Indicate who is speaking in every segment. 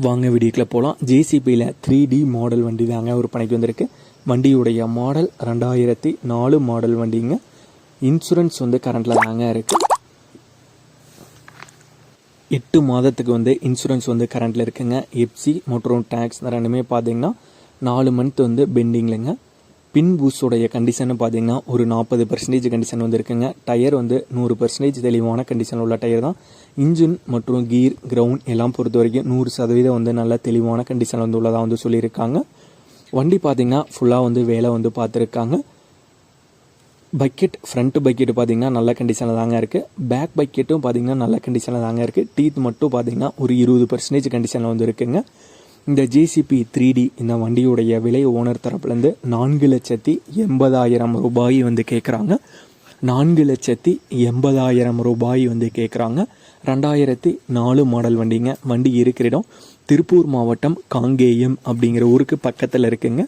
Speaker 1: வாங்க வீடியோக்கில் போகலாம் ஜேசிபியில் three D model வண்டி தாங்க ஒரு பணிக்கு வந்திருக்கு. வண்டியுடைய மாடல் ரெண்டாயிரத்தி நாலு மாடல் வண்டிங்க. இன்சூரன்ஸ் வந்து கரண்டில் தாங்க இருக்குது எட்டு மாதத்துக்கு வந்து இன்சூரன்ஸ் வந்து கரண்டில் இருக்குங்க. எப்சி மற்றும் டேக்ஸ் ரெண்டுமே பார்த்தீங்கன்னா நாலு மந்த் வந்து பெண்டிங்லங்க பின் பூஸ்டோடைய கண்டிஷன் பார்த்தீங்கன்னா ஒரு நாற்பது பர்சன்டேஜ் கண்டிஷன் வந்து இருக்குங்க. டயர் வந்து நூறு பர்சன்டேஜ் தெளிவான கண்டிஷன் உள்ள டயர் தான். இன்ஜின் மற்றும் கீர் கிரவுண்ட் எல்லாம் பொறுத்த வரைக்கும் நூறு சதவீதம் வந்து நல்ல தெளிவான கண்டிஷன் வந்து உள்ளதாக வந்து சொல்லியிருக்காங்க. வண்டி பார்த்தீங்கன்னா ஃபுல்லாக வந்து வேலை வந்து பார்த்துருக்காங்க பக்கெட் ஃப்ரண்ட் பக்கெட் பார்த்தீங்கன்னா நல்ல கண்டிஷனில் தாங்க இருக்குது பேக் பக்கெட்டும் பார்த்தீங்கன்னா நல்ல கண்டிஷனில் தாங்க இருக்குது டீத் மட்டும் பார்த்தீங்கன்னா ஒரு இருபது பர்சன்டேஜ் கண்டிஷனில் வந்து இருக்குங்க. இந்த ஜேசிபி த்ரீ டி இந்த வண்டியுடைய விலை ஓனர் தரப்புலேருந்து நான்கு லட்சத்தி எண்பதாயிரம் ரூபாய் வந்து கேட்குறாங்க நான்கு லட்சத்தி எண்பதாயிரம் ரூபாய் வந்து கேட்குறாங்க ரெண்டாயிரத்தி நாலு மாடல் வண்டிங்க. வண்டி இருக்கிற இடம் திருப்பூர் மாவட்டம் காங்கேயம் அப்படிங்கிற ஊருக்கு பக்கத்தில் இருக்குங்க.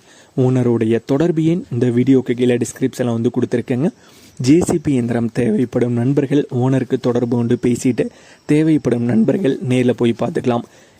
Speaker 1: ஓனருடைய தொடர்பு எண் இந்த வீடியோக்கு கீழே டிஸ்கிரிப்ஷனில் வந்து கொடுத்துருக்கேங்க. ஜேசிபி இயந்திரம் தேவைப்படும் நண்பர்கள் ஓனருக்கு தொடர்பு கொண்டு பேசிட்டு தேவைப்படும் நண்பர்கள் நேரில் போய் பார்த்துக்கலாம்.